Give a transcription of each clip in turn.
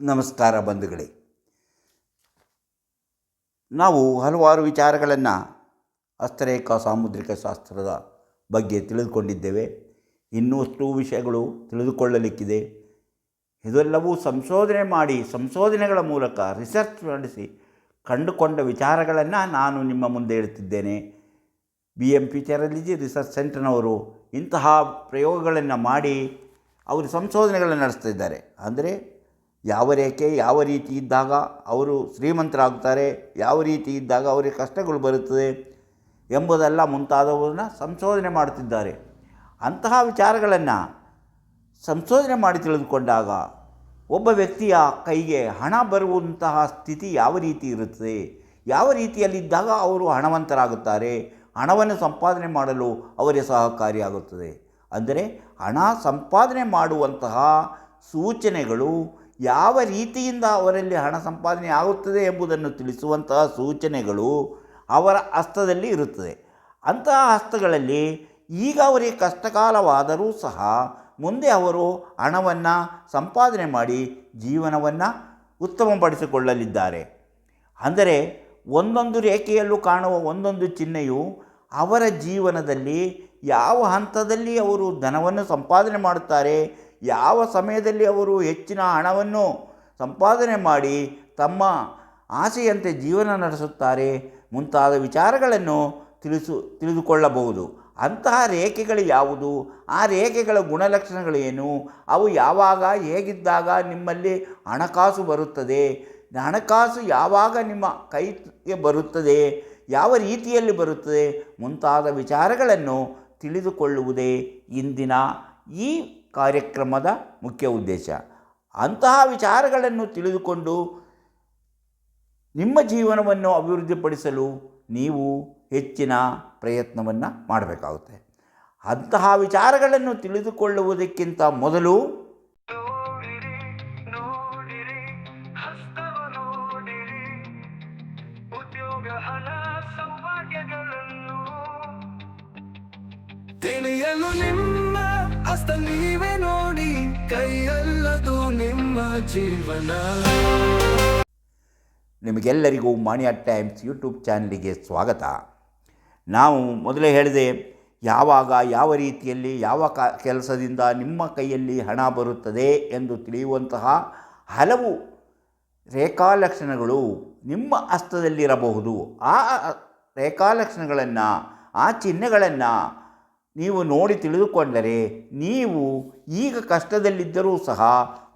ನಮಸ್ಕಾರ ಬಂಧುಗಳೇ. ನಾವು ಹಲವಾರು ವಿಚಾರಗಳನ್ನು ಹಸ್ತರೇಖಾ ಸಾಮುದ್ರಿಕ ಶಾಸ್ತ್ರದ ಬಗ್ಗೆ ತಿಳಿದುಕೊಂಡಿದ್ದೇವೆ. ಇನ್ನಷ್ಟು ವಿಷಯಗಳು ತಿಳಿದುಕೊಳ್ಳಲಿಕ್ಕಿದೆ. ಇದೆಲ್ಲವೂ ಸಂಶೋಧನೆ ಮಾಡಿ, ಸಂಶೋಧನೆಗಳ ಮೂಲಕ ರಿಸರ್ಚ್ ನಡೆಸಿ ಕಂಡುಕೊಂಡ ವಿಚಾರಗಳನ್ನು ನಾನು ನಿಮ್ಮ ಮುಂದೆ ಇಡ್ತಿದ್ದೇನೆ ಬಿ ಎಂ ಫ್ಯೂಚರಾಲಜಿ ರಿಸರ್ಚ್ ಸೆಂಟರ್ನವರು ಇಂತಹ ಪ್ರಯೋಗಗಳನ್ನು ಮಾಡಿ, ಅವರು ಸಂಶೋಧನೆಗಳನ್ನು ನಡೆಸ್ತಾ ಇದ್ದಾರೆ. ಅಂದರೆ ಯಾವ ರೇಖೆ, ಯಾವ ರೀತಿ ಇದ್ದಾಗ ಅವರು ಶ್ರೀಮಂತರಾಗ್ತಾರೆ ಯಾವ ರೀತಿ ಇದ್ದಾಗ ಅವರಿಗೆ ಕಷ್ಟಗಳು ಬರುತ್ತದೆ ಎಂಬುದೆಲ್ಲ ಮುಂತಾದವನ್ನ ಸಂಶೋಧನೆ ಮಾಡುತ್ತಿದ್ದಾರೆ. ಅಂತಹ ವಿಚಾರಗಳನ್ನು ಸಂಶೋಧನೆ ಮಾಡಿ ತಿಳಿದುಕೊಂಡಾಗ ಒಬ್ಬ ವ್ಯಕ್ತಿಯ ಕೈಗೆ ಹಣ ಬರುವಂತಹ ಸ್ಥಿತಿ ಯಾವ ರೀತಿ ಇರುತ್ತದೆ, ಯಾವ ರೀತಿಯಲ್ಲಿದ್ದಾಗ ಅವರು ಹಣವಂತರಾಗುತ್ತಾರೆ, ಹಣವನ್ನು ಸಂಪಾದನೆ ಮಾಡಲು ಅವರಿಗೆ ಸಹಕಾರಿಯಾಗುತ್ತದೆ. ಅಂದರೆ ಹಣ ಸಂಪಾದನೆ ಮಾಡುವಂತಹ ಸೂಚನೆಗಳು ಯಾವ ರೀತಿಯಿಂದ ಅವರಲ್ಲಿ ಹಣ ಸಂಪಾದನೆ ಆಗುತ್ತದೆ ಎಂಬುದನ್ನು ತಿಳಿಸುವಂತಹ ಸೂಚನೆಗಳು ಅವರ ಹಸ್ತದಲ್ಲಿ ಇರುತ್ತದೆ. ಅಂತಹ ಹಸ್ತಗಳಲ್ಲಿ ಈಗ ಅವರಿಗೆ ಕಷ್ಟಕಾಲವಾದರೂ ಸಹ ಮುಂದೆ ಅವರು ಹಣವನ್ನು ಸಂಪಾದನೆ ಮಾಡಿ ಜೀವನವನ್ನು ಉತ್ತಮಪಡಿಸಿಕೊಳ್ಳಲಿದ್ದಾರೆ. ಅಂದರೆ ಒಂದೊಂದು ರೇಖೆಯಲ್ಲೂ ಕಾಣುವ ಒಂದೊಂದು ಚಿಹ್ನೆಯು ಅವರ ಜೀವನದಲ್ಲಿ ಯಾವ ಹಂತದಲ್ಲಿ ಅವರು ಧನವನ್ನು ಸಂಪಾದನೆ ಮಾಡುತ್ತಾರೆ ಯಾವ ಸಮಯದಲ್ಲಿ ಅವರು ಹೆಚ್ಚಿನ ಹಣವನ್ನು ಸಂಪಾದನೆ ಮಾಡಿ ತಮ್ಮ ಆಸೆಯಂತೆ ಜೀವನ ನಡೆಸುತ್ತಾರೆ ಮುಂತಾದ ವಿಚಾರಗಳನ್ನು ತಿಳಿಸು, ತಿಳಿದುಕೊಳ್ಳಬಹುದು. ಅಂತಹ ರೇಖೆಗಳು ಯಾವುದು? ಆ ರೇಖೆಗಳ ಗುಣಲಕ್ಷಣಗಳು ಏನು? ಅವು ಯಾವಾಗ ಹೇಗಿದ್ದಾಗ ನಿಮ್ಮಲ್ಲಿ ಹಣಕಾಸು ಬರುತ್ತದೆ? ಹಣಕಾಸು ಯಾವಾಗ ನಿಮ್ಮ ಕೈಗೆ ಬರುತ್ತದೆ? ಯಾವ ರೀತಿಯಲ್ಲಿ ಬರುತ್ತದೆ? ಮುಂತಾದ ವಿಚಾರಗಳನ್ನು ತಿಳಿದುಕೊಳ್ಳುವುದೇ ಇಂದಿನ ಈ ಕಾರ್ಯಕ್ರಮದ ಮುಖ್ಯ ಉದ್ದೇಶ. ಅಂತಹ ವಿಚಾರಗಳನ್ನು ತಿಳಿದುಕೊಂಡು ನಿಮ್ಮ ಜೀವನವನ್ನು ಅಭಿವೃದ್ಧಿಪಡಿಸಲು ನೀವು ಹೆಚ್ಚಿನ ಪ್ರಯತ್ನವನ್ನು ಮಾಡಬೇಕಾಗುತ್ತೆ. ಅಂತಹ ವಿಚಾರಗಳನ್ನು ತಿಳಿದುಕೊಳ್ಳುವುದಕ್ಕಿಂತ ಮೊದಲು ತಿಳಿಯಲು ನಿಮ್ಮ ಕೈಯಲ್ಲದು ನಿಮ್ಮ ಜೀವನ. ನಿಮಗೆಲ್ಲರಿಗೂ ಮಾಣಿಯ ಟೈಮ್ಸ್ ಯೂಟ್ಯೂಬ್ ಚಾನಲಿಗೆ ಸ್ವಾಗತ. ನಾವು ಮೊದಲೇ ಹೇಳಿದೆ, ಯಾವಾಗ, ಯಾವ ರೀತಿಯಲ್ಲಿ, ಯಾವ ಕ, ಕೆಲಸದಿಂದ ನಿಮ್ಮ ಕೈಯಲ್ಲಿ ಹಣ ಬರುತ್ತದೆ ಎಂದು ತಿಳಿಯುವಂತಹ ಹಲವು ರೇಖಾಲಕ್ಷಣಗಳು ನಿಮ್ಮ ಹಸ್ತದಲ್ಲಿರಬಹುದು. ಆ ರೇಖಾಲಕ್ಷಣಗಳನ್ನು, ಆ ಚಿಹ್ನೆಗಳನ್ನು ನೀವು ನೋಡಿ ತಿಳಿದುಕೊಂಡರೆ ನೀವು ಈಗ ಕಷ್ಟದಲ್ಲಿದ್ದರೂ ಸಹ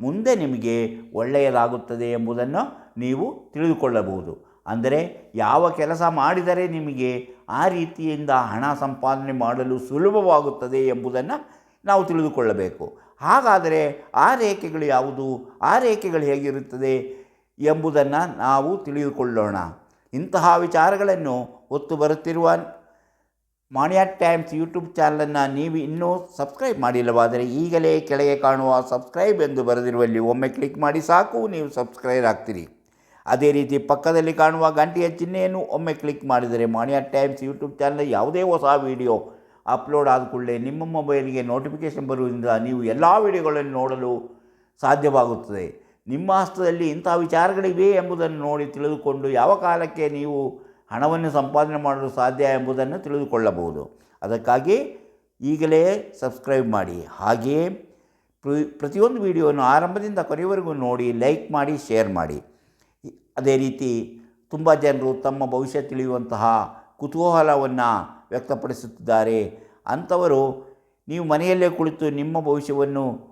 ಮುಂದೆ ನಿಮಗೆ ಒಳ್ಳೆಯದಾಗುತ್ತದೆ ಎಂಬುದನ್ನು ನೀವು ತಿಳಿದುಕೊಳ್ಳಬಹುದು. ಅಂದರೆ ಯಾವ ಕೆಲಸ ಮಾಡಿದರೆ ನಿಮಗೆ ಆ ರೀತಿಯಿಂದ ಹಣ ಸಂಪಾದನೆ ಮಾಡಲು ಸುಲಭವಾಗುತ್ತದೆ ಎಂಬುದನ್ನು ನಾವು ತಿಳಿದುಕೊಳ್ಳಬೇಕು. ಹಾಗಾದರೆ ಆ ರೇಖೆಗಳು ಯಾವುದು, ಆ ರೇಖೆಗಳು ಹೇಗಿರುತ್ತದೆ ಎಂಬುದನ್ನು ನಾವು ತಿಳಿದುಕೊಳ್ಳೋಣ. ಇಂತಹ ವಿಚಾರಗಳನ್ನು ಹೊತ್ತು ಬರುತ್ತಿರುವ ಮಾಣಿಯಾ ಟೈಮ್ಸ್ ಯೂಟ್ಯೂಬ್ ಚಾನಲನ್ನು ನೀವು ಇನ್ನೂ ಸಬ್ಸ್ಕ್ರೈಬ್ ಮಾಡಿಲ್ಲವಾದರೆ ಈಗಲೇ ಕೆಳಗೆ ಕಾಣುವ ಸಬ್ಸ್ಕ್ರೈಬ್ ಎಂದು ಬರೆದಿರುವಲ್ಲಿ ಒಮ್ಮೆ ಕ್ಲಿಕ್ ಮಾಡಿ ಸಾಕು, ನೀವು ಸಬ್ಸ್ಕ್ರೈಬ್ ಆಗ್ತೀರಿ. ಅದೇ ರೀತಿ ಪಕ್ಕದಲ್ಲಿ ಕಾಣುವ ಗಂಟೆಯ ಚಿಹ್ನೆಯನ್ನು ಒಮ್ಮೆ ಕ್ಲಿಕ್ ಮಾಡಿದರೆ ಮಾಣಿಯಾ ಟೈಮ್ಸ್ ಯೂಟ್ಯೂಬ್ ಚಾನಲ್ ಯಾವುದೇ ಹೊಸ ವಿಡಿಯೋ ಅಪ್ಲೋಡ್ ಆದ ಕೂಡಲೇ ನಿಮ್ಮ ಮೊಬೈಲ್ಗೆ ನೋಟಿಫಿಕೇಷನ್ ಬರುವುದರಿಂದ ನೀವು ಎಲ್ಲ ವಿಡಿಯೋಗಳನ್ನು ನೋಡಲು ಸಾಧ್ಯವಾಗುತ್ತದೆ. ನಿಮ್ಮ ಹಸ್ತದಲ್ಲಿ ಇಂಥ ವಿಚಾರಗಳಿವೆ ಎಂಬುದನ್ನು ನೋಡಿ ತಿಳಿದುಕೊಂಡು ಯಾವ ಕಾಲಕ್ಕೆ ನೀವು ಹಣವನ್ನು ಸಂಪಾದನೆ ಮಾಡಲು ಸಾಧ್ಯ ಎಂಬುದನ್ನು ತಿಳಿದುಕೊಳ್ಳಬಹುದು. ಅದಕ್ಕಾಗಿ ಈಗಲೇ ಸಬ್ಸ್ಕ್ರೈಬ್ ಮಾಡಿ. ಹಾಗೆಯೇ ಪ್ರ- ಪ್ರತಿಯೊಂದು ವಿಡಿಯೋವನ್ನು ಆರಂಭದಿಂದ ಕೊನೆಯವರೆಗೂ ನೋಡಿ, ಲೈಕ್ ಮಾಡಿ, ಶೇರ್ ಮಾಡಿ. ಅದೇ ರೀತಿ ತುಂಬ ಜನರು ತಮ್ಮ ಭವಿಷ್ಯ ತಿಳಿಯುವಂತಹ ಕುತೂಹಲವನ್ನು ವ್ಯಕ್ತಪಡಿಸುತ್ತಿದ್ದಾರೆ. ಅಂಥವರು ನೀವು ಮನೆಯಲ್ಲೇ ಕುಳಿತು ನಿಮ್ಮ ಭವಿಷ್ಯವನ್ನು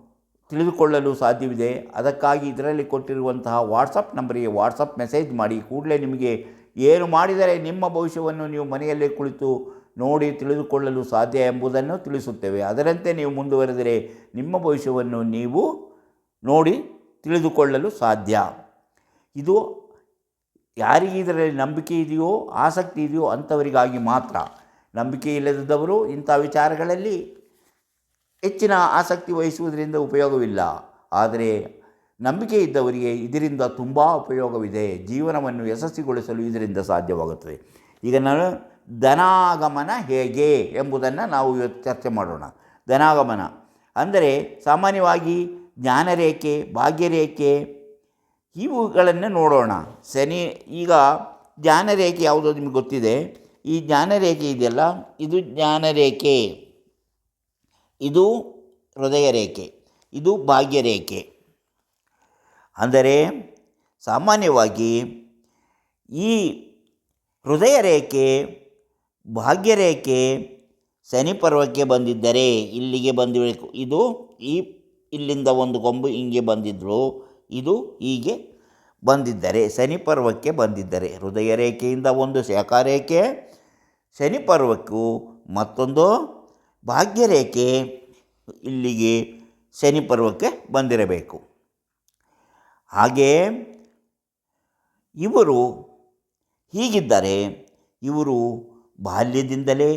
ತಿಳಿದುಕೊಳ್ಳಲು ಸಾಧ್ಯವಿದೆ. ಅದಕ್ಕಾಗಿ ಇದರಲ್ಲಿ ಕೊಟ್ಟಿರುವಂತಹ ವಾಟ್ಸಪ್ ನಂಬರಿಗೆ ವಾಟ್ಸಪ್ ಮೆಸೇಜ್ ಮಾಡಿ. ಕೂಡಲೇ ನಿಮಗೆ ಏನು ಮಾಡಿದರೆ ನಿಮ್ಮ ಭವಿಷ್ಯವನ್ನು ನೀವು ಮನೆಯಲ್ಲೇ ಕುಳಿತು ನೋಡಿ ತಿಳಿದುಕೊಳ್ಳಲು ಸಾಧ್ಯ ಎಂಬುದನ್ನು ತಿಳಿಸುತ್ತೇವೆ. ಅದರಂತೆ ನೀವು ಮುಂದುವರೆದರೆ ನಿಮ್ಮ ಭವಿಷ್ಯವನ್ನು ನೀವು ನೋಡಿ ತಿಳಿದುಕೊಳ್ಳಲು ಸಾಧ್ಯ. ಇದು ಯಾರಿಗೆ ಇದರಲ್ಲಿ ನಂಬಿಕೆ ಇದೆಯೋ, ಆಸಕ್ತಿ ಇದೆಯೋ ಅಂಥವರಿಗಾಗಿ ಮಾತ್ರ. ನಂಬಿಕೆ ಇಲ್ಲದಿದ್ದವರು ಇಂಥ ವಿಚಾರಗಳಲ್ಲಿ ಹೆಚ್ಚಿನ ಆಸಕ್ತಿ ವಹಿಸುವುದರಿಂದ ಉಪಯೋಗವಿಲ್ಲ. ಆದರೆ ನಂಬಿಕೆ ಇದ್ದವರಿಗೆ ಇದರಿಂದ ತುಂಬ ಉಪಯೋಗವಿದೆ. ಜೀವನವನ್ನು ಯಶಸ್ವಿಗೊಳಿಸಲು ಇದರಿಂದ ಸಾಧ್ಯವಾಗುತ್ತದೆ. ಈಗ ನಾನು ಧನಾಗಮನ ಹೇಗೆ ಎಂಬುದನ್ನು ನಾವು ಇವತ್ತು ಚರ್ಚೆ ಮಾಡೋಣ. ಧನಾಗಮನ ಅಂದರೆ ಸಾಮಾನ್ಯವಾಗಿ ಜ್ಞಾನರೇಖೆ, ಭಾಗ್ಯರೇಖೆ ಇವುಗಳನ್ನು ನೋಡೋಣ. ಶನಿ, ಈಗ ಜ್ಞಾನರೇಖೆ ಯಾವುದೋ ನಿಮಗೆ ಗೊತ್ತಿದೆ? ಈ ಜ್ಞಾನರೇಖೆ ಇದೆಯಲ್ಲ? ಇದು ಜ್ಞಾನರೇಖೆ. ಇದು ಹೃದಯ ರೇಖೆ ಇದು ಭಾಗ್ಯರೇಖೆ. ಅಂದರೆ ಸಾಮಾನ್ಯವಾಗಿ ಈ ಹೃದಯ ರೇಖೆ ಭಾಗ್ಯರೇಖೆ ಶನಿ ಪರ್ವಕ್ಕೆ ಬಂದಿದ್ದರೆ ಇಲ್ಲಿಗೆ ಬಂದಿರಬೇಕು. ಇದು ಈ ಇಲ್ಲಿಂದ ಒಂದು ಕೊಂಬು ಹಿಂಗೆ ಬಂದಿದ್ದರು ಇದು ಹೀಗೆ ಬಂದಿದ್ದರೆ, ಶನಿ ಪರ್ವಕ್ಕೆ ಬಂದಿದ್ದರೆ. ಹೃದಯ ರೇಖೆಯಿಂದ ಒಂದು ಶಾಖಾರೇಖೆ, ಶನಿ ಪರ್ವಕ್ಕೂ ಮತ್ತೊಂದು ಭಾಗ್ಯರೇಖೆ ಇಲ್ಲಿಗೆ ಶನಿ ಪರ್ವಕ್ಕೆ ಬಂದಿರಬೇಕು. ಹಾಗೆಯೇ ಇವರು ಹೀಗಿದ್ದರೆ ಇವರು ಬಾಲ್ಯದಿಂದಲೇ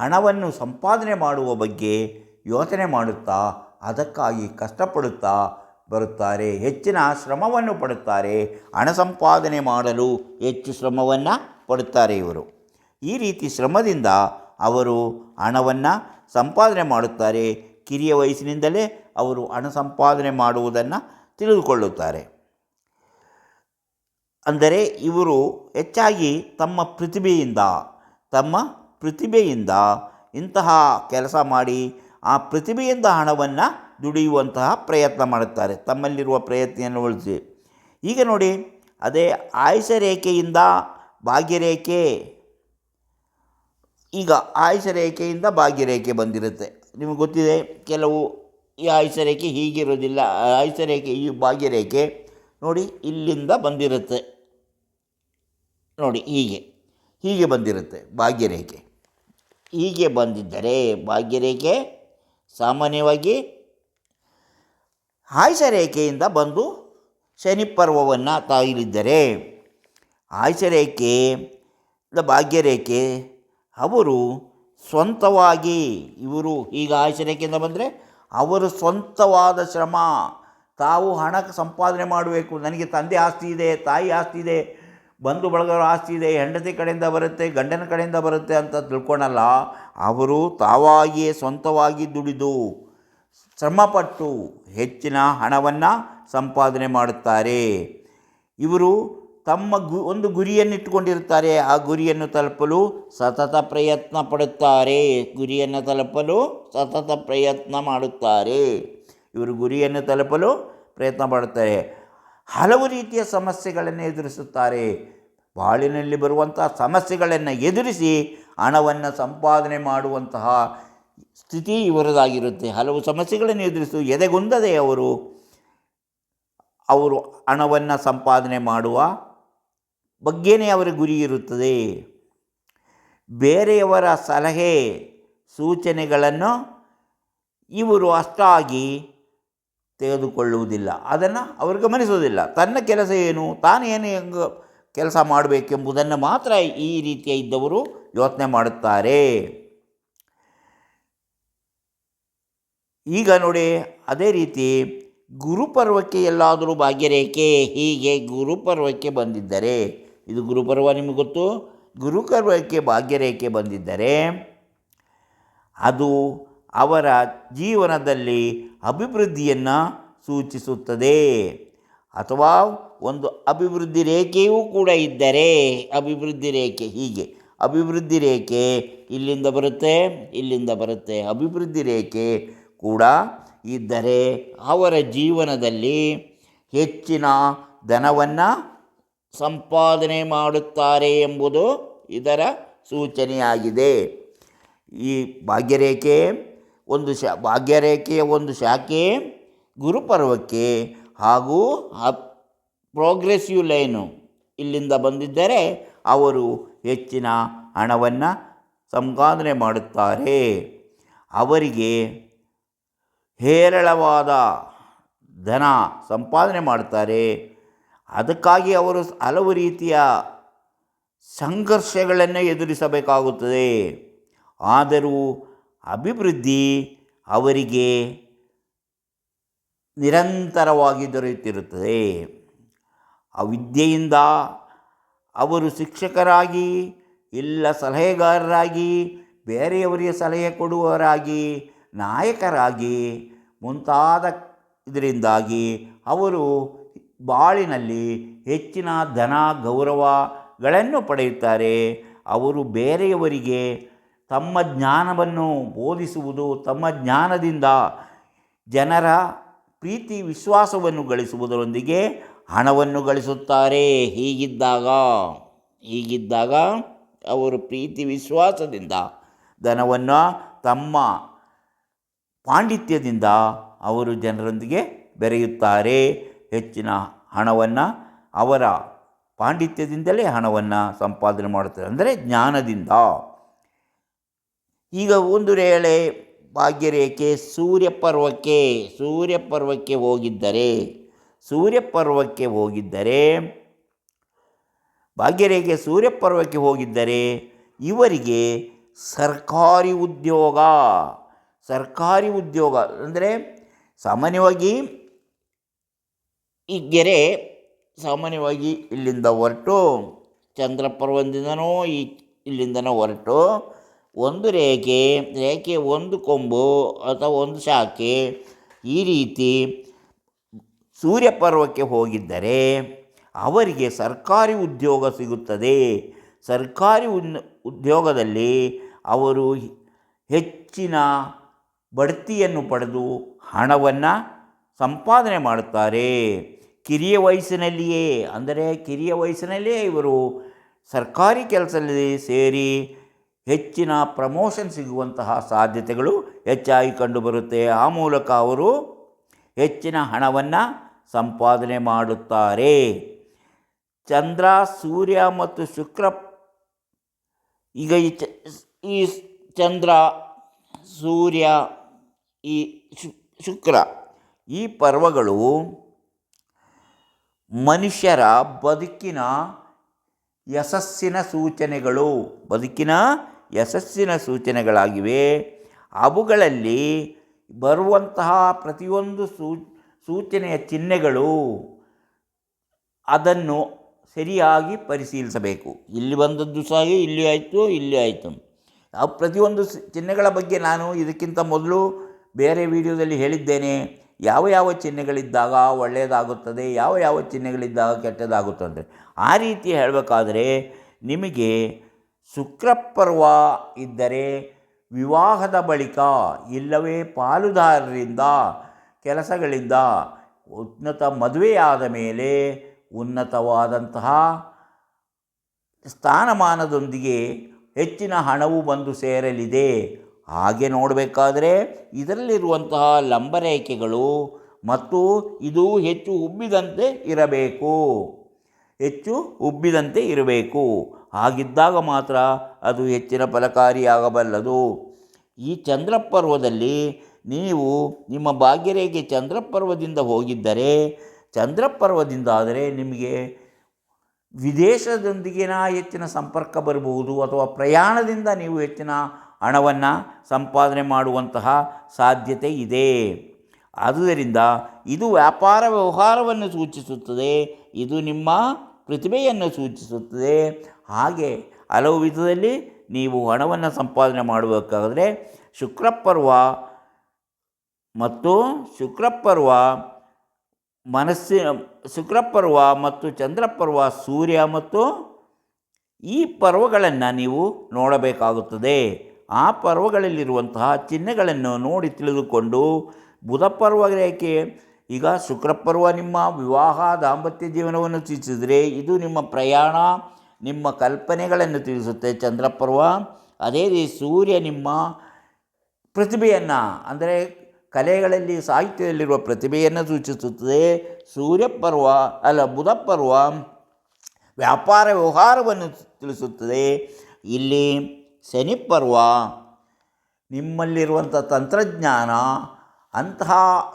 ಹಣವನ್ನು ಸಂಪಾದನೆ ಮಾಡುವ ಬಗ್ಗೆ ಯೋಚನೆ ಮಾಡುತ್ತಾ ಅದಕ್ಕಾಗಿ ಕಷ್ಟಪಡುತ್ತಾ ಬರುತ್ತಾರೆ, ಹೆಚ್ಚಿನ ಶ್ರಮವನ್ನು ಪಡುತ್ತಾರೆ, ಹಣ ಸಂಪಾದನೆ ಮಾಡಲು ಹೆಚ್ಚು ಶ್ರಮವನ್ನು ಪಡುತ್ತಾರೆ ಇವರು. ಈ ರೀತಿ ಶ್ರಮದಿಂದ ಅವರು ಹಣವನ್ನು ಸಂಪಾದನೆ ಮಾಡುತ್ತಾರೆ. ಕಿರಿಯ ವಯಸ್ಸಿನಿಂದಲೇ ಅವರು ಹಣ ಸಂಪಾದನೆ ಮಾಡುವುದನ್ನು ತಿಳಿದುಕೊಳ್ಳುತ್ತಾರೆ. ಅಂದರೆ ಇವರು ಹೆಚ್ಚಾಗಿ ತಮ್ಮ ಪ್ರತಿಭೆಯಿಂದ ತಮ್ಮ ಪ್ರತಿಭೆಯಿಂದ ಇಂತಹ ಕೆಲಸ ಮಾಡಿ ಆ ಪ್ರತಿಭೆಯಿಂದ ಹಣವನ್ನು ದುಡಿಯುವಂತಹ ಪ್ರಯತ್ನ ಮಾಡುತ್ತಾರೆ, ತಮ್ಮಲ್ಲಿರುವ ಪ್ರಯತ್ನೆಯನ್ನು ಉಳಿಸಿ. ಈಗ ನೋಡಿ, ಅದೇ ಆಯುಷ ರೇಖೆಯಿಂದ ಭಾಗ್ಯರೇಖೆ, ಈಗ ಆಯುಷ ರೇಖೆಯಿಂದ ಭಾಗ್ಯರೇಖೆ ಬಂದಿರುತ್ತೆ. ನಿಮಗೆ ಗೊತ್ತಿದೆ, ಕೆಲವು ಈ ಆಯುಷ ರೇಖೆ ಹೀಗಿರೋದಿಲ್ಲ ಆಯುಷ ರೇಖೆ ಈ ಭಾಗ್ಯರೇಖೆ ನೋಡಿ ಇಲ್ಲಿಂದ ಬಂದಿರುತ್ತೆ. ನೋಡಿ ಹೀಗೆ ಹೀಗೆ ಬಂದಿರುತ್ತೆ ಭಾಗ್ಯರೇಖೆ ಹೀಗೆ ಬಂದಿದ್ದರೆ ಭಾಗ್ಯರೇಖೆ ಸಾಮಾನ್ಯವಾಗಿ ಆಯುಷ ರೇಖೆಯಿಂದ ಬಂದು ಶನಿ ಪರ್ವವನ್ನು ತಾಯಿಲಿದ್ದರೆ ಆಯುಷ ರೇಖೆ ಭಾಗ್ಯ ಭಾಗ್ಯರೇಖೆ ಅವರು ಸ್ವಂತವಾಗಿ ಇವರು ಈಗ ಆಯುಷ ರೇಖೆಯಿಂದ ಬಂದರೆ ಅವರು ಸ್ವಂತವಾದ ಶ್ರಮ. ತಾವು ಹಣ ಸಂಪಾದನೆ ಮಾಡಬೇಕು. ನನಗೆ ತಂದೆ ಆಸ್ತಿ ಇದೆ, ತಾಯಿ ಆಸ್ತಿ ಇದೆ, ಬಂಧು ಬಳಗರ ಆಸ್ತಿ ಇದೆ, ಹೆಂಡತಿ ಕಡೆಯಿಂದ ಬರುತ್ತೆ, ಗಂಡನ ಕಡೆಯಿಂದ ಬರುತ್ತೆ ಅಂತ ತಿಳ್ಕೊಳಲ್ಲ. ಅವರು ತಾವಾಗಿಯೇ ಸ್ವಂತವಾಗಿ ದುಡಿದು ಶ್ರಮಪಟ್ಟು ಹೆಚ್ಚಿನ ಹಣವನ್ನು ಸಂಪಾದನೆ ಮಾಡುತ್ತಾರೆ. ಇವರು ತಮ್ಮ ಗು, ಒಂದು ಗುರಿಯನ್ನು ಇಟ್ಟುಕೊಂಡಿರುತ್ತಾರೆ ಆ ಗುರಿಯನ್ನು ತಲುಪಲು ಸತತ ಪ್ರಯತ್ನ ಪಡುತ್ತಾರೆ. ಗುರಿಯನ್ನು ತಲುಪಲು ಸತತ ಪ್ರಯತ್ನ ಮಾಡುತ್ತಾರೆ. ಇವರು ಗುರಿಯನ್ನು ತಲುಪಲು ಪ್ರಯತ್ನ ಪಡುತ್ತಾರೆ ಹಲವು ರೀತಿಯ ಸಮಸ್ಯೆಗಳನ್ನು ಎದುರಿಸುತ್ತಾರೆ. ಬಾಳಿನಲ್ಲಿ ಬರುವಂತಹ ಸಮಸ್ಯೆಗಳನ್ನು ಎದುರಿಸಿ ಹಣವನ್ನು ಸಂಪಾದನೆ ಮಾಡುವಂತಹ ಸ್ಥಿತಿ ಇವರದಾಗಿರುತ್ತೆ. ಹಲವು ಸಮಸ್ಯೆಗಳನ್ನು ಎದುರಿಸು ಎದೆಗುಂದದೆ ಅವರು ಅವರು ಹಣವನ್ನು ಸಂಪಾದನೆ ಮಾಡುವ ಬಗ್ಗೆನೇ ಅವರ ಗುರಿ ಇರುತ್ತದೆ. ಬೇರೆಯವರ ಸಲಹೆ, ಸೂಚನೆಗಳನ್ನು ಇವರು ಅಷ್ಟಾಗಿ ತೆಗೆದುಕೊಳ್ಳುವುದಿಲ್ಲ. ಅದನ್ನು ಅವರು ಗಮನಿಸುವುದಿಲ್ಲ. ತನ್ನ ಕೆಲಸ ಏನು ತಾನೇನು ಹೆಂಗೆ ಕೆಲಸ ಮಾಡಬೇಕೆಂಬುದನ್ನು ಮಾತ್ರ ಈ ರೀತಿಯ ಇದ್ದವರು ಯೋಚನೆ ಮಾಡುತ್ತಾರೆ. ಈಗ ನೋಡಿ, ಅದೇ ರೀತಿ ಗುರುಪರ್ವಕ್ಕೆ ಎಲ್ಲಾದರೂ ಭಾಗ್ಯರೇಖೆ, ಹೀಗೆ ಗುರುಪರ್ವಕ್ಕೆ ಬಂದಿದ್ದರೆ ಇದು ಗುರುಪರ್ವ ನಿಮಗೆ ಗೊತ್ತು? ಗುರುಕರ್ವಕ್ಕೆ ಭಾಗ್ಯರೇಖೆ ಬಂದಿದ್ದರೆ ಅದು ಅವರ ಜೀವನದಲ್ಲಿ ಅಭಿವೃದ್ಧಿಯನ್ನು ಸೂಚಿಸುತ್ತದೆ. ಅಥವಾ ಒಂದು ಅಭಿವೃದ್ಧಿ ರೇಖೆಯೂ ಕೂಡ ಇದ್ದರೆ ಅಭಿವೃದ್ಧಿ ರೇಖೆ ಹೀಗೆ. ಅಭಿವೃದ್ಧಿ ರೇಖೆ ಇಲ್ಲಿಂದ ಬರುತ್ತೆ ಇಲ್ಲಿಂದ ಬರುತ್ತೆ. ಅಭಿವೃದ್ಧಿ ರೇಖೆ ಕೂಡ ಇದ್ದರೆ ಅವರ ಜೀವನದಲ್ಲಿ ಹೆಚ್ಚಿನ ಧನವನ್ನು ಸಂಪಾದನೆ ಮಾಡುತ್ತಾರೆ ಎಂಬುದು ಇದರ ಸೂಚನೆಯಾಗಿದೆ. ಈ ಭಾಗ್ಯರೇಖೆ ಒಂದು ಶಾ, ಭಾಗ್ಯರೇಖೆಯ ಒಂದು ಶಾಖೆ ಗುರುಪರ್ವಕ್ಕೆ ಹಾಗೂ ಪ್ರೋಗ್ರೆಸಿವ್ ಲೈನು ಇಲ್ಲಿಂದ ಬಂದಿದ್ದರೆ ಅವರು ಹೆಚ್ಚಿನ ಹಣವನ್ನು ಸಂಪಾದನೆ ಮಾಡುತ್ತಾರೆ. ಅವರಿಗೆ ಹೇರಳವಾದ ಧನ ಸಂಪಾದನೆ ಮಾಡ್ತಾರೆ ಅದಕ್ಕಾಗಿ ಅವರು ಹಲವು ರೀತಿಯ ಸಂಘರ್ಷಗಳನ್ನು ಎದುರಿಸಬೇಕಾಗುತ್ತದೆ. ಆದರೂ ಅಭಿವೃದ್ಧಿ ಅವರಿಗೆ ನಿರಂತರವಾಗಿ ದೊರೆಯುತ್ತಿರುತ್ತದೆ. ಆ ವಿದ್ಯೆಯಿಂದ ಅವರು ಶಿಕ್ಷಕರಾಗಿ, ಇಲ್ಲ ಸಲಹೆಗಾರರಾಗಿ, ಬೇರೆಯವರಿಗೆ ಸಲಹೆ ಕೊಡುವವರಾಗಿ, ನಾಯಕರಾಗಿ ಮುಂತಾದ ಇದರಿಂದಾಗಿ ಅವರು ಬಾಳಿನಲ್ಲಿ ಹೆಚ್ಚಿನ ಧನ ಗೌರವಗಳನ್ನು ಪಡೆಯುತ್ತಾರೆ. ಅವರು ಬೇರೆಯವರಿಗೆ ತಮ್ಮ ಜ್ಞಾನವನ್ನು ಬೋಧಿಸುವುದು, ತಮ್ಮ ಜ್ಞಾನದಿಂದ ಜನರ ಪ್ರೀತಿ ವಿಶ್ವಾಸವನ್ನು ಗಳಿಸುವುದರೊಂದಿಗೆ ಹಣವನ್ನು ಗಳಿಸುತ್ತಾರೆ. ಹೀಗಿದ್ದಾಗ ಹೀಗಿದ್ದಾಗ ಅವರು ಪ್ರೀತಿ ವಿಶ್ವಾಸದಿಂದ ಧನವನ್ನು ತಮ್ಮ ಪಾಂಡಿತ್ಯದಿಂದ ಅವರು ಜನರೊಂದಿಗೆ ಬೆರೆಯುತ್ತಾರೆ. ಹೆಚ್ಚಿನ ಹಣವನ್ನು ಅವರ ಪಾಂಡಿತ್ಯದಿಂದಲೇ ಹಣವನ್ನು ಸಂಪಾದನೆ ಮಾಡುತ್ತಾರೆ. ಅಂದರೆ ಜ್ಞಾನದಿಂದ. ಈಗ ಒಂದು ವೇಳೆ ಭಾಗ್ಯರೇಖೆ ಸೂರ್ಯಪರ್ವಕ್ಕೆ ಸೂರ್ಯಪರ್ವಕ್ಕೆ ಹೋಗಿದ್ದರೆ ಸೂರ್ಯಪರ್ವಕ್ಕೆ ಹೋಗಿದ್ದರೆ, ಭಾಗ್ಯರೇಖೆ ಸೂರ್ಯಪರ್ವಕ್ಕೆ ಹೋಗಿದ್ದರೆ ಇವರಿಗೆ ಸರ್ಕಾರಿ ಉದ್ಯೋಗ ಸರ್ಕಾರಿ ಉದ್ಯೋಗ. ಅಂದರೆ ಸಾಮಾನ್ಯವಾಗಿ ಈ ಗೆರೆ ಸಾಮಾನ್ಯವಾಗಿ ಇಲ್ಲಿಂದ ಹೊರಟು ಚಂದ್ರಪರ್ವದಿಂದನೋ ಈ ಇಲ್ಲಿಂದನೋ ಹೊರಟು ಒಂದು ರೇಖೆ ರೇಖೆ ಒಂದು ಕೊಂಬು ಅಥವಾ ಒಂದು ಶಾಖೆ ಈ ರೀತಿ ಸೂರ್ಯಪರ್ವಕ್ಕೆ ಹೋಗಿದ್ದರೆ ಅವರಿಗೆ ಸರ್ಕಾರಿ ಉದ್ಯೋಗ ಸಿಗುತ್ತದೆ. ಸರ್ಕಾರಿ ಉದ್ಯೋಗದಲ್ಲಿ ಅವರು ಹೆಚ್ಚಿನ ಬಡ್ತಿಯನ್ನು ಪಡೆದು ಹಣವನ್ನು ಸಂಪಾದನೆ ಮಾಡುತ್ತಾರೆ. ಕಿರಿಯ ವಯಸ್ಸಿನಲ್ಲಿಯೇ, ಅಂದರೆ ಕಿರಿಯ ವಯಸ್ಸಿನಲ್ಲಿಯೇ ಇವರು ಸರ್ಕಾರಿ ಕೆಲಸದಲ್ಲಿ ಸೇರಿ ಹೆಚ್ಚಿನ ಪ್ರಮೋಷನ್ ಸಿಗುವಂತಹ ಸಾಧ್ಯತೆಗಳು ಹೆಚ್ಚಾಗಿ ಕಂಡುಬರುತ್ತೆ. ಆ ಮೂಲಕ ಅವರು ಹೆಚ್ಚಿನ ಹಣವನ್ನು ಸಂಪಾದನೆ ಮಾಡುತ್ತಾರೆ. ಚಂದ್ರ, ಸೂರ್ಯ ಮತ್ತು ಶುಕ್ರ, ಈಗ ಈ ಚ, ಈ ಚಂದ್ರ, ಸೂರ್ಯ, ಈ ಶುಕ್ರ ಈ ಪರ್ವಗಳು ಮನುಷ್ಯರ ಬದುಕಿನ ಯಶಸ್ಸಿನ ಸೂಚನೆಗಳು. ಬದುಕಿನ ಯಶಸ್ಸಿನ ಸೂಚನೆಗಳಾಗಿವೆ. ಅವುಗಳಲ್ಲಿ ಬರುವಂತಹ ಪ್ರತಿಯೊಂದು ಸೂ, ಸೂಚನೆಯ ಚಿಹ್ನೆಗಳು ಅದನ್ನು ಸರಿಯಾಗಿ ಪರಿಶೀಲಿಸಬೇಕು. ಇಲ್ಲಿ ಬಂದದ್ದು ಸಹ ಇಲ್ಲಿ ಆಯಿತು ಇಲ್ಲಿ ಆಯಿತು. ಆ ಪ್ರತಿಯೊಂದು ಚಿಹ್ನೆಗಳ ಬಗ್ಗೆ ನಾನು ಇದಕ್ಕಿಂತ ಮೊದಲು ಬೇರೆ ವಿಡಿಯೋದಲ್ಲಿ ಹೇಳಿದ್ದೇನೆ. ಯಾವ ಯಾವ ಚಿಹ್ನೆಗಳಿದ್ದಾಗ ಒಳ್ಳೆಯದಾಗುತ್ತದೆ, ಯಾವ ಯಾವ ಚಿಹ್ನೆಗಳಿದ್ದಾಗ ಕೆಟ್ಟದಾಗುತ್ತದೆ? ಆ ರೀತಿ ಹೇಳಬೇಕಾದ್ರೆ ನಿಮಗೆ ಶುಕ್ರಪರ್ವ ಇದ್ದರೆ ವಿವಾಹದ ಬಳಿಕ ಇಲ್ಲವೇ ಪಾಲುದಾರರಿಂದ, ಕೆಲಸಗಳಿಂದ ಉನ್ನತ ಮದುವೆಯಾದ ಮೇಲೆ ಉನ್ನತವಾದಂತಹ ಸ್ಥಾನಮಾನದೊಂದಿಗೆ ಹೆಚ್ಚಿನ ಹಣವು ಬಂದು ಸೇರಲಿದೆ. ಹಾಗೆ ನೋಡಬೇಕಾದ್ರೆ ಇದರಲ್ಲಿರುವಂತಹ ಲಂಬರೇಖೆಗಳು ಮತ್ತು ಇದು ಹೆಚ್ಚು ಉಬ್ಬಿದಂತೆ ಇರಬೇಕು. ಹೆಚ್ಚು ಉಬ್ಬಿದಂತೆ ಇರಬೇಕು. ಹಾಗಿದ್ದಾಗ ಮಾತ್ರ ಅದು ಹೆಚ್ಚಿನ ಫಲಕಾರಿಯಾಗಬಲ್ಲದು. ಈ ಚಂದ್ರಪರ್ವದಲ್ಲಿ ನೀವು ನಿಮ್ಮ ಭಾಗ್ಯರೇಖೆ ಚಂದ್ರಪರ್ವದಿಂದ ಹೋಗಿದ್ದರೆ ಚಂದ್ರಪರ್ವದಿಂದ ಆದರೆ ನಿಮಗೆ ವಿದೇಶದೊಂದಿಗಿನ ಹೆಚ್ಚಿನ ಸಂಪರ್ಕ ಬರಬಹುದು ಅಥವಾ ಪ್ರಯಾಣದಿಂದ ನೀವು ಹೆಚ್ಚಿನ ಹಣವನ್ನು ಸಂಪಾದನೆ ಮಾಡುವಂತಹ ಸಾಧ್ಯತೆ ಇದೆ. ಆದುದರಿಂದ ಇದು ವ್ಯಾಪಾರ ವ್ಯವಹಾರವನ್ನು ಸೂಚಿಸುತ್ತದೆ, ಇದು ನಿಮ್ಮ ಪ್ರತಿಭೆಯನ್ನು ಸೂಚಿಸುತ್ತದೆ. ಹಾಗೆ ಹಲವು ವಿಧದಲ್ಲಿ ನೀವು ಹಣವನ್ನು ಸಂಪಾದನೆ ಮಾಡಬೇಕಾದರೆ ಶುಕ್ರಪರ್ವ ಮತ್ತು ಶುಕ್ರಪರ್ವ ಮನಸ್ಸಿನ ಶುಕ್ರಪರ್ವ ಮತ್ತು ಚಂದ್ರಪರ್ವ, ಸೂರ್ಯ ಮತ್ತು ಈ ಪರ್ವಗಳನ್ನು ನೀವು ನೋಡಬೇಕಾಗುತ್ತದೆ. ಆ ಪರ್ವಗಳಲ್ಲಿರುವಂತಹ ಚಿಹ್ನೆಗಳನ್ನು ನೋಡಿ ತಿಳಿದುಕೊಂಡು ಬುಧ ಪರ್ವ ರೇಖೆ ಈಗ ಶುಕ್ರಪರ್ವ ನಿಮ್ಮ ವಿವಾಹ, ದಾಂಪತ್ಯ ಜೀವನವನ್ನು ಸೂಚಿಸಿದರೆ ಇದು ನಿಮ್ಮ ಪ್ರಯಾಣ, ನಿಮ್ಮ ಕಲ್ಪನೆಗಳನ್ನು ತಿಳಿಸುತ್ತೆ ಚಂದ್ರಪರ್ವ ಅದೇ ರೀತಿ ಸೂರ್ಯ ನಿಮ್ಮ ಪ್ರತಿಭೆಯನ್ನು, ಅಂದರೆ ಕಲೆಗಳಲ್ಲಿ, ಸಾಹಿತ್ಯದಲ್ಲಿರುವ ಪ್ರತಿಭೆಯನ್ನು ಸೂಚಿಸುತ್ತದೆ. ಸೂರ್ಯಪರ್ವ ಅಲ್ಲ, ಬುಧ ಪರ್ವ ವ್ಯಾಪಾರ ವ್ಯವಹಾರವನ್ನು ತಿಳಿಸುತ್ತದೆ. ಇಲ್ಲಿ ಶನಿ ಪರ್ವ, ನಿಮ್ಮಲ್ಲಿರುವಂಥ ತಂತ್ರಜ್ಞಾನ, ಅಂತಹ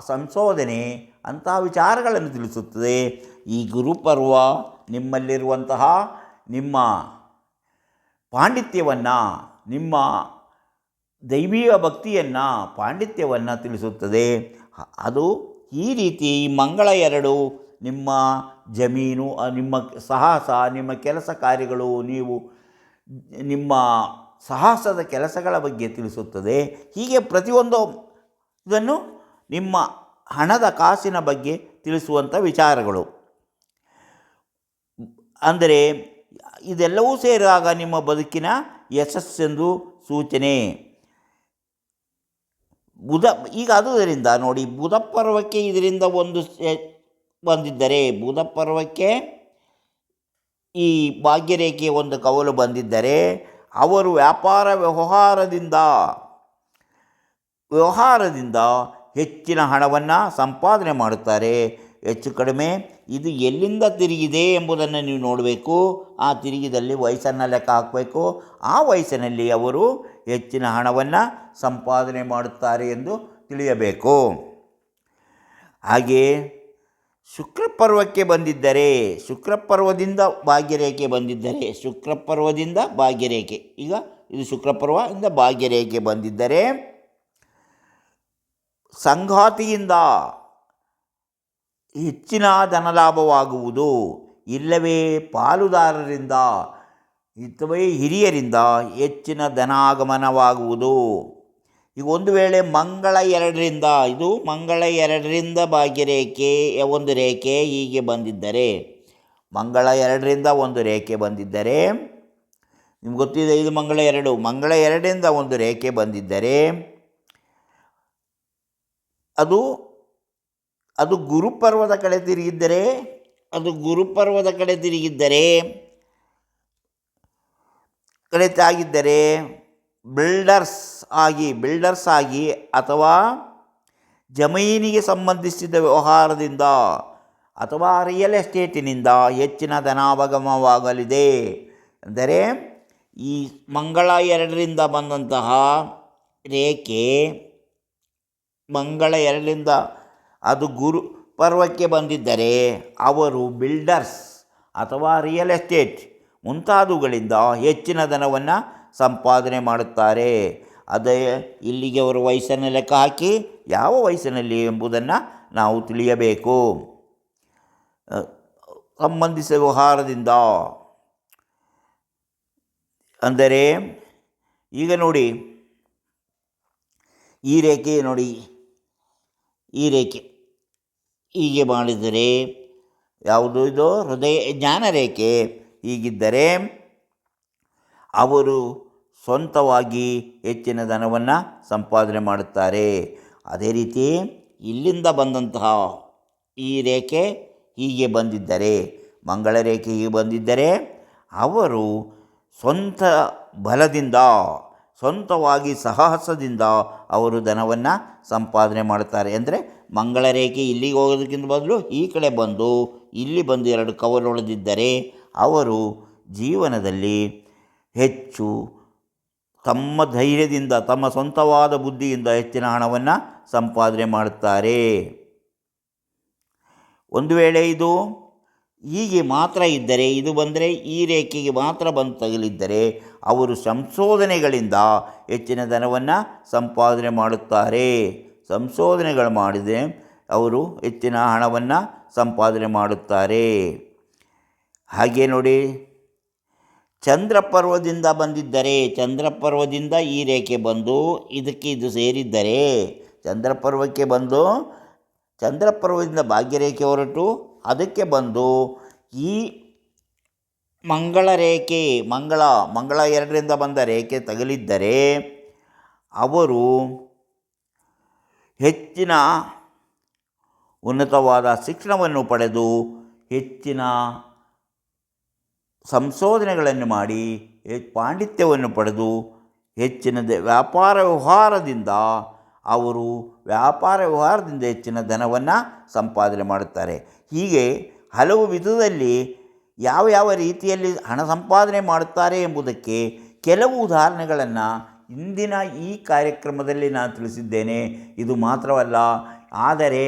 ಸಂಶೋಧನೆ, ಅಂತಹ ವಿಚಾರಗಳನ್ನು ತಿಳಿಸುತ್ತದೆ. ಈ ಗುರುಪರ್ವ ನಿಮ್ಮಲ್ಲಿರುವಂತಹ ನಿಮ್ಮ ಪಾಂಡಿತ್ಯವನ್ನು, ನಿಮ್ಮ ದೈವೀಯ ಭಕ್ತಿಯನ್ನು, ಪಾಂಡಿತ್ಯವನ್ನು ತಿಳಿಸುತ್ತದೆ. ಅದು ಈ ರೀತಿ ಮಂಗಳ ಎರಡು, ನಿಮ್ಮ ಜಮೀನು, ನಿಮ್ಮ ಸಾಹಸ, ನಿಮ್ಮ ಕೆಲಸ ಕಾರ್ಯಗಳು, ನೀವು ನಿಮ್ಮ ಸಾಹಸದ ಕೆಲಸಗಳ ಬಗ್ಗೆ ತಿಳಿಸುತ್ತದೆ. ಹೀಗೆ ಪ್ರತಿಯೊಂದು ಇದನ್ನು ನಿಮ್ಮ ಹಣದ ಕಾಸಿನ ಬಗ್ಗೆ ತಿಳಿಸುವಂಥ ವಿಚಾರಗಳು. ಅಂದರೆ ಇದೆಲ್ಲವೂ ಸೇರಿದಾಗ ನಿಮ್ಮ ಬದುಕಿನ ಯಶಸ್ಸೆಂದು ಸೂಚನೆ. ಬುಧ ಈಗ ಆದುದರಿಂದ ನೋಡಿ, ಬುಧ ಪರ್ವಕ್ಕೆ ಇದರಿಂದ ಒಂದು ಬಂದಿದ್ದರೆ, ಬುಧ ಪರ್ವಕ್ಕೆ ಈ ಭಾಗ್ಯರೇಖೆಯ ಒಂದು ಕವಲು ಬಂದಿದ್ದರೆ ಅವರು ವ್ಯಾಪಾರ ವ್ಯವಹಾರದಿಂದ ವ್ಯವಹಾರದಿಂದ ಹೆಚ್ಚಿನ ಹಣವನ್ನು ಸಂಪಾದನೆ ಮಾಡುತ್ತಾರೆ. ಹೆಚ್ಚು ಕಡಿಮೆ ಇದು ಎಲ್ಲಿಂದ ತಿರುಗಿದೆ ಎಂಬುದನ್ನು ನೀವು ನೋಡಬೇಕು. ಆ ತಿರುಗಿದಲ್ಲಿ ವಯಸ್ಸನ್ನು ಲೆಕ್ಕ ಹಾಕಬೇಕು. ಆ ವಯಸ್ಸಿನಲ್ಲಿ ಅವರು ಹೆಚ್ಚಿನ ಹಣವನ್ನು ಸಂಪಾದನೆ ಮಾಡುತ್ತಾರೆ ಎಂದು ತಿಳಿಯಬೇಕು. ಹಾಗೆ ಶುಕ್ರಪರ್ವಕ್ಕೆ ಬಂದಿದ್ದರೆ, ಶುಕ್ರಪರ್ವದಿಂದ ಭಾಗ್ಯರೇಖೆ ಬಂದಿದ್ದರೆ, ಶುಕ್ರಪರ್ವದಿಂದ ಭಾಗ್ಯರೇಖೆ. ಈಗ ಇದು ಶುಕ್ರಪರ್ವದಿಂದ ಭಾಗ್ಯರೇಖೆ ಬಂದಿದ್ದರೆ ಸಂಘಾತಿಯಿಂದ ಹೆಚ್ಚಿನ ಧನಲಾಭವಾಗುವುದು ಇಲ್ಲವೇ ಪಾಲುದಾರರಿಂದ, ಇತವೇ ಹಿರಿಯರಿಂದ ಹೆಚ್ಚಿನ ಧನಾಗಮನವಾಗುವುದು. ಈಗ ಒಂದು ವೇಳೆ ಮಂಗಳ ಎರಡರಿಂದ, ಇದು ಮಂಗಳ ಎರಡರಿಂದ ಭಾಗ್ಯರೇಖೆ ಒಂದು ರೇಖೆ ಹೀಗೆ ಬಂದಿದ್ದರೆ, ಮಂಗಳ ಎರಡರಿಂದ ಒಂದು ರೇಖೆ ಬಂದಿದ್ದರೆ, ನಿಮ್ಗೆ ಗೊತ್ತಿದೆ ಇದು ಮಂಗಳ ಎರಡು, ಮಂಗಳ ಎರಡರಿಂದ ಒಂದು ರೇಖೆ ಬಂದಿದ್ದರೆ, ಅದು ಅದು ಗುರುಪರ್ವದ ಕಡೆ ತಿರುಗಿದ್ದರೆ, ಅದು ಗುರುಪರ್ವದ ಕಡೆ ತಿರುಗಿದ್ದರೆ ಕಡೆ ತಾಗಿದ್ದರೆ ಬಿಲ್ಡರ್ಸ್ ಆಗಿ ಬಿಲ್ಡರ್ಸ್ ಆಗಿ ಅಥವಾ ಜಮೀನಿಗೆ ಸಂಬಂಧಿಸಿದ ವ್ಯವಹಾರದಿಂದ ಅಥವಾ ರಿಯಲ್ ಎಸ್ಟೇಟಿನಿಂದ ಹೆಚ್ಚಿನ ಧನಾವಗಮವಾಗಲಿದೆ. ಅಂದರೆ ಈ ಮಂಗಳ ಎರಡರಿಂದ ಬಂದಂತಹ ರೇಖೆ, ಮಂಗಳ ಎರಡರಿಂದ ಅದು ಗುರು ಪರ್ವಕ್ಕೆ ಬಂದಿದ್ದರೆ ಅವರು ಬಿಲ್ಡರ್ಸ್ ಅಥವಾ ರಿಯಲ್ ಎಸ್ಟೇಟ್ ಮುಂತಾದವುಗಳಿಂದ ಹೆಚ್ಚಿನ ಧನವನ್ನು ಸಂಪಾದನೆ ಮಾಡುತ್ತಾರೆ. ಅದೇ ಇಲ್ಲಿಗೆ ಅವರು ವಯಸ್ಸನ್ನು ಲೆಕ್ಕ ಹಾಕಿ ಯಾವ ವಯಸ್ಸಿನಲ್ಲಿ ಎಂಬುದನ್ನು ನಾವು ತಿಳಿಯಬೇಕು. ಸಂಬಂಧಿಸ ಸಂಬಂಧಿಸಿದ ವ್ಯವಹಾರದಿಂದ. ಅಂದರೆ ಈಗ ನೋಡಿ, ಈ ರೇಖೆ ನೋಡಿ, ಈ ರೇಖೆ ಹೀಗೆ ಮಾಡಿದರೆ, ಯಾವುದು ಇದು? ಹೃದಯ ಜ್ಞಾನ ರೇಖೆ ಹೀಗಿದ್ದರೆ ಅವರು ಸ್ವಂತವಾಗಿ ಹೆಚ್ಚಿನ ಧನವನ್ನು ಸಂಪಾದನೆ ಮಾಡುತ್ತಾರೆ. ಅದೇ ರೀತಿ ಇಲ್ಲಿಂದ ಬಂದಂತಹ ಈ ರೇಖೆ ಹೀಗೆ ಬಂದಿದ್ದರೆ, ಮಂಗಳ ರೇಖೆ ಹೀಗೆ ಬಂದಿದ್ದರೆ ಅವರು ಸ್ವಂತ ಬಲದಿಂದ, ಸ್ವಂತವಾಗಿ ಸಾಹಸದಿಂದ ಅವರು ಧನವನ್ನು ಸಂಪಾದನೆ ಮಾಡುತ್ತಾರೆ. ಅಂದರೆ ಮಂಗಳ ರೇಖೆ ಇಲ್ಲಿಗೆ ಹೋಗೋದಕ್ಕಿಂತ ಬದಲು ಈ ಕಡೆ ಬಂದು, ಇಲ್ಲಿ ಬಂದು ಎರಡು ಕವಲು ಹೊಡೆದಿದ್ದರೆ ಅವರು ಜೀವನದಲ್ಲಿ ಹೆಚ್ಚು ತಮ್ಮ ಧೈರ್ಯದಿಂದ, ತಮ್ಮ ಸ್ವಂತವಾದ ಬುದ್ಧಿಯಿಂದ ಹೆಚ್ಚಿನ ಹಣವನ್ನು ಸಂಪಾದನೆ ಮಾಡುತ್ತಾರೆ. ಒಂದು ವೇಳೆ ಇದು ಹೀಗೆ ಮಾತ್ರ ಇದ್ದರೆ, ಇದು ಬಂದರೆ ಈ ರೇಖೆಗೆ ಮಾತ್ರ ಬಂದು ತಗಲಿದ್ದರೆ, ಅವರು ಸಂಶೋಧನೆಗಳಿಂದ ಹೆಚ್ಚಿನ ಧನವನ್ನು ಸಂಪಾದನೆ ಮಾಡುತ್ತಾರೆ. ಸಂಶೋಧನೆಗಳು ಮಾಡಿದರೆ ಅವರು ಹೆಚ್ಚಿನ ಹಣವನ್ನು ಸಂಪಾದನೆ ಮಾಡುತ್ತಾರೆ. ಹಾಗೆ ನೋಡಿ ಚಂದ್ರಪರ್ವದಿಂದ ಬಂದಿದ್ದರೆ ಚಂದ್ರಪರ್ವದಿಂದ ಈ ರೇಖೆ ಬಂದು ಇದಕ್ಕೆ ಇದು ಸೇರಿದ್ದರೆ ಚಂದ್ರಪರ್ವಕ್ಕೆ ಬಂದು ಚಂದ್ರಪರ್ವದಿಂದ ಭಾಗ್ಯರೇಖೆ ಹೊರಟು ಅದಕ್ಕೆ ಬಂದು ಈ ಮಂಗಳ ರೇಖೆ, ಮಂಗಳ ಮಂಗಳ ಎರಡರಿಂದ ಬಂದ ರೇಖೆ ತಗಲಿದ್ದರೆ ಅವರು ಹೆಚ್ಚಿನ ಉನ್ನತವಾದ ಶಿಕ್ಷಣವನ್ನು ಪಡೆದು ಹೆಚ್ಚಿನ ಸಂಶೋಧನೆಗಳನ್ನು ಮಾಡಿ ಪಾಂಡಿತ್ಯವನ್ನು ಪಡೆದು ಹೆಚ್ಚಿನ ವ್ಯಾಪಾರ ವ್ಯವಹಾರದಿಂದ ಅವರು ವ್ಯಾಪಾರ ವ್ಯವಹಾರದಿಂದ ಹೆಚ್ಚಿನ ಧನವನ್ನು ಸಂಪಾದನೆ ಮಾಡುತ್ತಾರೆ. ಹೀಗೆ ಹಲವು ವಿಧದಲ್ಲಿ ಯಾವ ಯಾವ ರೀತಿಯಲ್ಲಿ ಹಣ ಸಂಪಾದನೆ ಮಾಡುತ್ತಾರೆ ಎಂಬುದಕ್ಕೆ ಕೆಲವು ಉದಾಹರಣೆಗಳನ್ನು ಇಂದಿನ ಈ ಕಾರ್ಯಕ್ರಮದಲ್ಲಿ ನಾನು ತಿಳಿಸಿದ್ದೇನೆ. ಇದು ಮಾತ್ರವಲ್ಲ, ಆದರೆ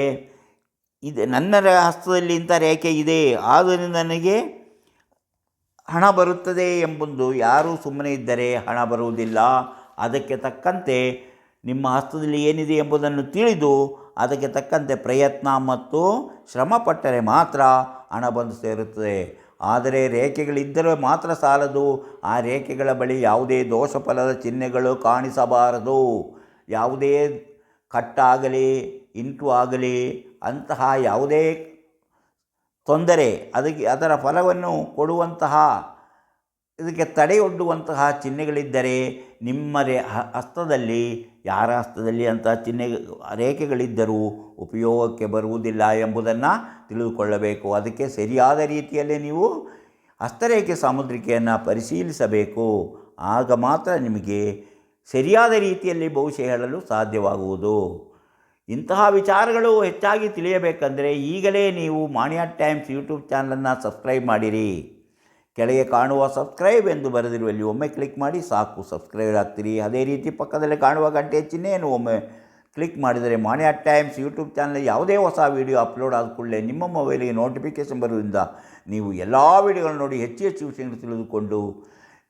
ಇದು ನನ್ನ ಹಸ್ತದಲ್ಲಿ ಇಂಥ ರೇಖೆ ಇದೆ. ಆದ್ದರಿಂದ ನನಗೆ ಹಣ ಬರುತ್ತದೆ ಎಂಬುದು ಯಾರೂ ಸುಮ್ಮನೆ ಇದ್ದರೆ ಹಣ ಬರುವುದಿಲ್ಲ. ಅದಕ್ಕೆ ತಕ್ಕಂತೆ ನಿಮ್ಮ ಹಸ್ತದಲ್ಲಿ ಏನಿದೆ ಎಂಬುದನ್ನು ತಿಳಿದು ಅದಕ್ಕೆ ತಕ್ಕಂತೆ ಪ್ರಯತ್ನ ಮತ್ತು ಶ್ರಮ ಪಟ್ಟರೆ ಮಾತ್ರ ಹಣ ಬಂದು ಸೇರುತ್ತದೆ. ಆದರೆ ರೇಖೆಗಳಿದ್ದರೆ ಮಾತ್ರ ಸಾಲದು. ಆ ರೇಖೆಗಳ ಬಳಿ ಯಾವುದೇ ದೋಷ ಫಲದ ಚಿಹ್ನೆಗಳು ಕಾಣಿಸಬಾರದು. ಯಾವುದೇ ಕಟ್ಟಾಗಲಿ, ಇಂಟು ಆಗಲಿ, ಅಂತಹ ಯಾವುದೇ ತೊಂದರೆ, ಅದಕ್ಕೆ ಅದರ ಫಲವನ್ನು ಕೊಡುವಂತಹ, ಇದಕ್ಕೆ ತಡೆಯೊಡ್ಡುವಂತಹ ಚಿಹ್ನೆಗಳಿದ್ದರೆ ನಿಮ್ಮ ರೇ ಹಸ್ತದಲ್ಲಿ, ಯಾರ ಹಸ್ತದಲ್ಲಿ ಅಂತಹ ಚಿಹ್ನೆ, ರೇಖೆಗಳಿದ್ದರೂ ಉಪಯೋಗಕ್ಕೆ ಬರುವುದಿಲ್ಲ ಎಂಬುದನ್ನು ತಿಳಿದುಕೊಳ್ಳಬೇಕು. ಅದಕ್ಕೆ ಸರಿಯಾದ ರೀತಿಯಲ್ಲಿ ನೀವು ಹಸ್ತರೇಖೆ ಸಾಮುದ್ರಿಕೆಯನ್ನು ಪರಿಶೀಲಿಸಬೇಕು. ಆಗ ಮಾತ್ರ ನಿಮಗೆ ಸರಿಯಾದ ರೀತಿಯಲ್ಲಿ ಭವಿಷ್ಯ ಹೇಳಲು ಸಾಧ್ಯವಾಗುವುದು. ಇಂತಹ ವಿಚಾರಗಳು ಹೆಚ್ಚಾಗಿ ತಿಳಿಯಬೇಕೆಂದರೆ ಈಗಲೇ ನೀವು ಮಾಣಿಯಾ ಟೈಮ್ಸ್ ಯೂಟ್ಯೂಬ್ ಚಾನಲನ್ನು ಸಬ್ಸ್ಕ್ರೈಬ್ ಮಾಡಿರಿ. ಕೆಳಗೆ ಕಾಣುವ ಸಬ್ಸ್ಕ್ರೈಬ್ ಎಂದು ಬರೆದಿರುವಲ್ಲಿ ಒಮ್ಮೆ ಕ್ಲಿಕ್ ಮಾಡಿ ಸಾಕು, ಸಬ್ಸ್ಕ್ರೈಬ್ ಆಗ್ತೀರಿ. ಅದೇ ರೀತಿ ಪಕ್ಕದಲ್ಲಿ ಕಾಣುವ ಗಂಟೆ ಚಿಹ್ನೆಯನ್ನು ಒಮ್ಮೆ ಕ್ಲಿಕ್ ಮಾಡಿದರೆ ಮಾಣಿಯಾ ಟೈಮ್ಸ್ ಯೂಟ್ಯೂಬ್ ಚಾನಲ್ ಯಾವುದೇ ಹೊಸ ವೀಡಿಯೋ ಅಪ್ಲೋಡ್ ಆದ ಕೂಡಲೇ ನಿಮ್ಮ ಮೊಬೈಲಿಗೆ ನೋಟಿಫಿಕೇಷನ್ ಬರುವುದರಿಂದ ನೀವು ಎಲ್ಲ ವೀಡಿಯೋಗಳನ್ನು ನೋಡಿ ಹೆಚ್ಚು ಹೆಚ್ಚು ವಿಷಯಗಳು ತಿಳಿದುಕೊಂಡು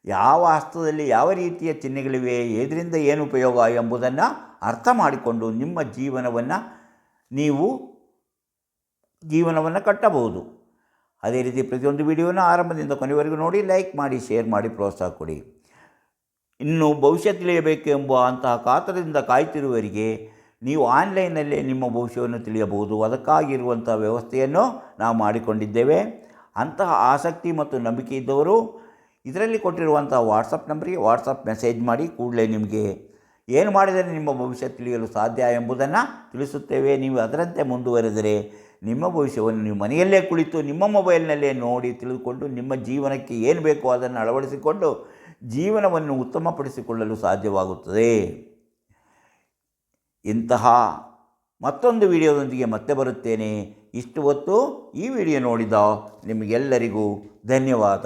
ಯಾವ ಹಸ್ತದಲ್ಲಿ ಯಾವ ರೀತಿಯ ಚಿಹ್ನೆಗಳಿವೆ ಇದರಿಂದ ಏನು ಉಪಯೋಗ ಎಂಬುದನ್ನು ಅರ್ಥ ಮಾಡಿಕೊಂಡು ನಿಮ್ಮ ಜೀವನವನ್ನು ನೀವು ಜೀವನವನ್ನು ಕಟ್ಟಬಹುದು. ಅದೇ ರೀತಿ ಪ್ರತಿಯೊಂದು ವಿಡಿಯೋನ ಆರಂಭದಿಂದ ಕೊನೆವರೆಗೂ ನೋಡಿ, ಲೈಕ್ ಮಾಡಿ, ಶೇರ್ ಮಾಡಿ, ಪ್ರೋತ್ಸಾಹ ಕೊಡಿ. ಇನ್ನು ಭವಿಷ್ಯ ತಿಳಿಯಬೇಕು ಎಂಬ ಅಂತಹ ಕಾತರದಿಂದ ಕಾಯ್ತಿರುವವರಿಗೆ ನೀವು ಆನ್ಲೈನಲ್ಲೇ ನಿಮ್ಮ ಭವಿಷ್ಯವನ್ನು ತಿಳಿಯಬಹುದು. ಅದಕ್ಕಾಗಿರುವಂಥ ವ್ಯವಸ್ಥೆಯನ್ನು ನಾವು ಮಾಡಿಕೊಂಡಿದ್ದೇವೆ. ಅಂತಹ ಆಸಕ್ತಿ ಮತ್ತು ನಂಬಿಕೆ ಇದ್ದವರು ಇದರಲ್ಲಿ ಕೊಟ್ಟಿರುವಂಥ ವಾಟ್ಸಪ್ ನಂಬರಿಗೆ ವಾಟ್ಸಪ್ ಮೆಸೇಜ್ ಮಾಡಿ ಕೂಡಲೇ ನಿಮಗೆ ಏನು ಮಾಡಿದರೆ ನಿಮ್ಮ ಭವಿಷ್ಯ ತಿಳಿಯಲು ಸಾಧ್ಯ ಎಂಬುದನ್ನು ತಿಳಿಸುತ್ತೇವೆ. ನೀವು ಅದರಂತೆ ಮುಂದುವರೆದರೆ ನಿಮ್ಮ ಭವಿಷ್ಯವನ್ನು ನೀವು ಮನೆಯಲ್ಲೇ ಕುಳಿತು ನಿಮ್ಮ ಮೊಬೈಲ್ನಲ್ಲೇ ನೋಡಿ ತಿಳಿದುಕೊಂಡು ನಿಮ್ಮ ಜೀವನಕ್ಕೆ ಏನು ಬೇಕೋ ಅದನ್ನು ಅಳವಡಿಸಿಕೊಂಡು ಜೀವನವನ್ನು ಉತ್ತಮಪಡಿಸಿಕೊಳ್ಳಲು ಸಾಧ್ಯವಾಗುತ್ತದೆ. ಇಂತಹ ಮತ್ತೊಂದು ವಿಡಿಯೋದೊಂದಿಗೆ ಮತ್ತೆ ಬರುತ್ತೇನೆ. ಇಷ್ಟು ಹೊತ್ತು ಈ ವಿಡಿಯೋ ನೋಡಿದ ನಿಮಗೆಲ್ಲರಿಗೂ ಧನ್ಯವಾದ.